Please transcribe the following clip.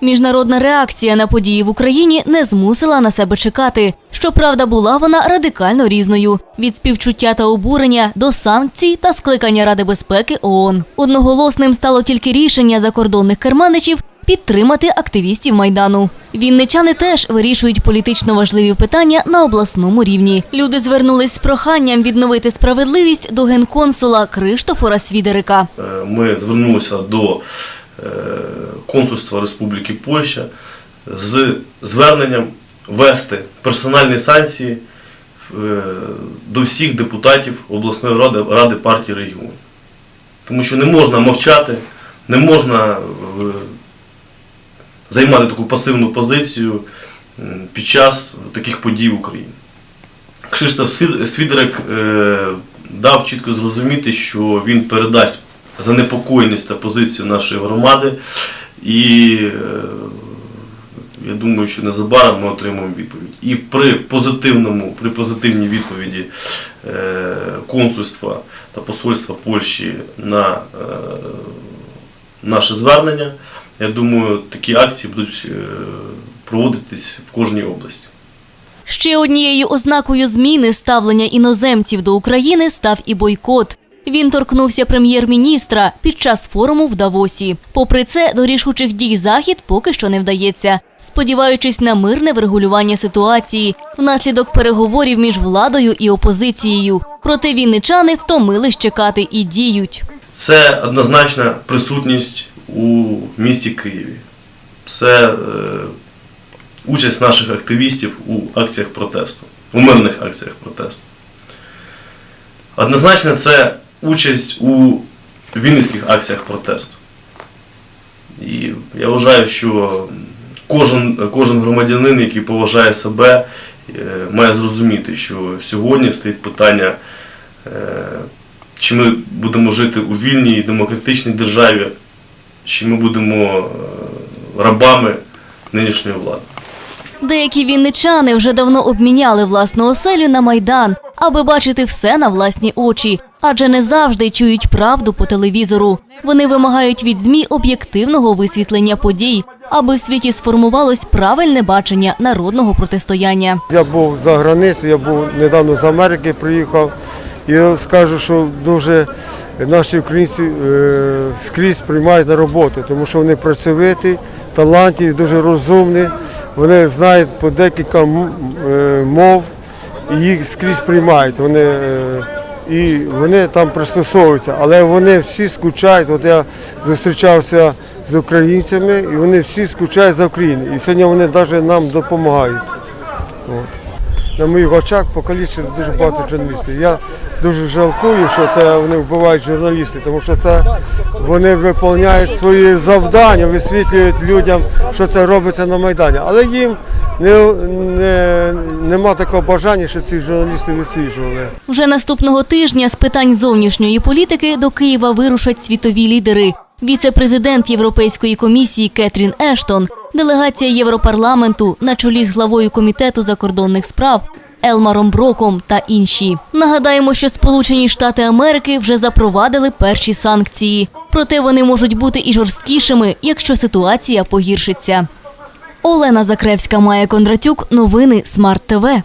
Міжнародна реакція на події в Україні не змусила на себе чекати. Щоправда, була вона радикально різною: від співчуття та обурення до санкцій та скликання Ради безпеки ООН. Одноголосним стало тільки рішення закордонних керманичів підтримати активістів майдану. Вінничани теж вирішують політично важливі питання на обласному рівні. Люди звернулись з проханням відновити справедливість до генконсула Криштофора Свідерика. Е, Ми звернулися до е, консульства Республіки Польща з зверненням ввести персональні санкції е, до всіх депутатів обласної ради, ради партії регіонів. Тому що не можна мовчати, не можна е, займати таку пасивну позицію під час таких подій в Україні. Кшиштоф Свід- Свідерик е, дав чітко зрозуміти, що він передасть занепокоєність та позицію нашої громади, і е, я думаю, що незабаром ми отримаємо відповідь. І при позитивному, при позитивній відповіді е, консульства та посольства Польщі на е, наше звернення, я думаю, такі акції будуть проводитись в кожній області. Ще однією ознакою зміни ставлення іноземців до України став і бойкот. Він торкнувся прем'єр-міністра під час форуму в Давосі. Попри це, до рішучих дій захід поки що не вдається, сподіваючись на мирне врегулювання ситуації внаслідок переговорів між владою і опозицією. Проте вінничани втомились чекати і діють. Це однозначна присутність у місті Києві. Це е, участь наших активістів у акціях протесту, у мирних акціях протесту. Однозначно, це участь у вінницьких акціях протесту. І я вважаю, що кожен, кожен громадянин, який поважає себе, е, має зрозуміти, що сьогодні стоїть питання е, чи ми будемо жити у вільній демократичній державі, чи ми будемо е, рабами нинішньої влади. Деякі вінничани вже давно обміняли власну оселю на майдан, аби бачити все на власні очі, адже не завжди чують правду по телевізору. Вони вимагають від змі об'єктивного висвітлення подій, аби в світі сформувалось правильне бачення народного протистояння. Я був за границею, я був недавно з Америки, приїхав. І скажу, що дуже наші українці е, скрізь приймають на роботу, тому що вони працьовиті, талантливі, дуже розумні. Вони знають по декілька е, мов і їх скрізь приймають. Вони, е, і вони там пристосовуються, але вони всі скучають. От я зустрічався з українцями, і вони всі скучають за Україну. І сьогодні вони навіть нам допомагають. От. На моїх очах покалічили дуже багато журналістів. Я дуже жалкую, що це вони вбивають журналістів, тому що це вони виконують свої завдання, висвітлюють людям, що це робиться на Майдані. Але їм не, не, нема такого бажання, що ці журналісти висвітлювали. Вже наступного тижня з питань зовнішньої політики до Києва вирушать світові лідери. Віце-президент Європейської комісії Кетрін Ештон, делегація Європарламенту на чолі з главою комітету закордонних справ Елмаром Броком та інші. Нагадаємо, що Сполучені Штати Америки вже запровадили перші санкції. Проте вони можуть бути і жорсткішими, якщо ситуація погіршиться. Олена Закревська, Майя Кондратюк. Новини Смарт ТВ.